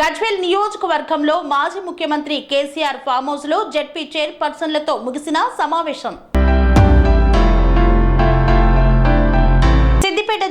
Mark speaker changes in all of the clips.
Speaker 1: గజ్వేల్ నియోజకవర్గంలో మాజీ ముఖ్యమంత్రి కేసీఆర్ ఫామ్ హౌస్లో జెడ్పీ చైర్పర్సన్లతో ముగిసిన సమావేశం.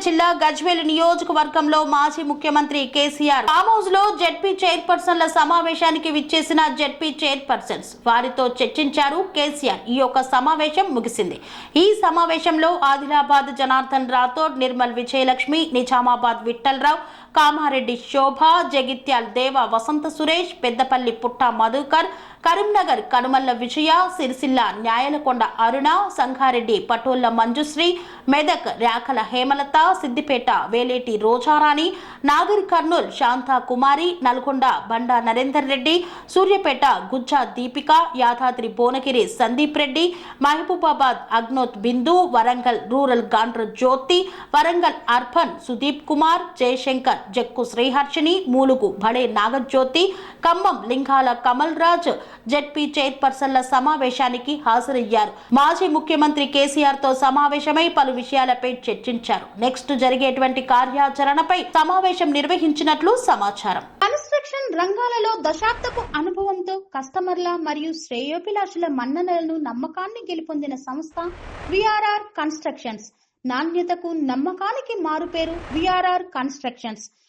Speaker 1: జిల్లా గజ్వేల్ నియోజకవర్గంలో మాజీ ముఖ్యమంత్రి కేసీఆర్ ఫామ్ హౌస్లో జెడ్పీ చైర్పర్సన్ల సమావేశానికి విచ్చేసిన జెడ్పీ చైర్పర్సన్స్ వారితో చర్చించారు కేసీఆర్. ఈ యొక్క సమావేశం ముగిసింది. ఈ సమావేశంలో ఆదిలాబాద్ జనార్దన్ రాథోడ్ నిర్మల్ విజయలక్ష్మి నిజామాబాద్ విఠలరావు కామారెడ్డి శోభ జగిత్యాల్ దేవ వసంత సురేష్ పెద్దపల్లి పుట్ట మధుకర్ కరీంనగర్ కనుమల్ల విజయ సిరిసిల్ల న్యాయలకొండ అరుణ Sangareddy Patolla Manjushri Medak Rekhala Hemalatha Siddipet Veleti Rojarani Nagar Kurnool Shanta Kumari Nalgonda Banda Narender Reddy Suryapet Gujja Deepika Yadadri Bhuvanagiri Sandeep Reddy Mahabubabad Agnoth Bindu Warangal rural Gandra Jyothi Warangal urban Sudeep Kumar Jayashankar Jakku Sriharshini Mulugu Bhade Nagajyothi Khammam Lingala Kamal Raj ZP చైర్పర్సన్ల సమావేశానికి హాజరయ్యారు. మాజీ ముఖ్యమంత్రి కేసీఆర్తో సమావేశమై పలు విషయాలపై చర్చించారు. Next జరిగేటువంటి కార్యాచరణపై సమావేశం నిర్వహించినట్లు సమాచారం.
Speaker 2: కన్స్ట్రక్షన్ రంగాలలో దశాబ్దపు అనుభవంతో కస్టమర్ల మరియు శ్రేయోభిలాషుల మన్ననలను నమ్మకాన్ని గెలుపొందిన సంస్థ విఆర్ఆర్ కన్స్ట్రక్షన్స్. నాణ్యతకు నమ్మకానికి మారుపేరు VRR constructions.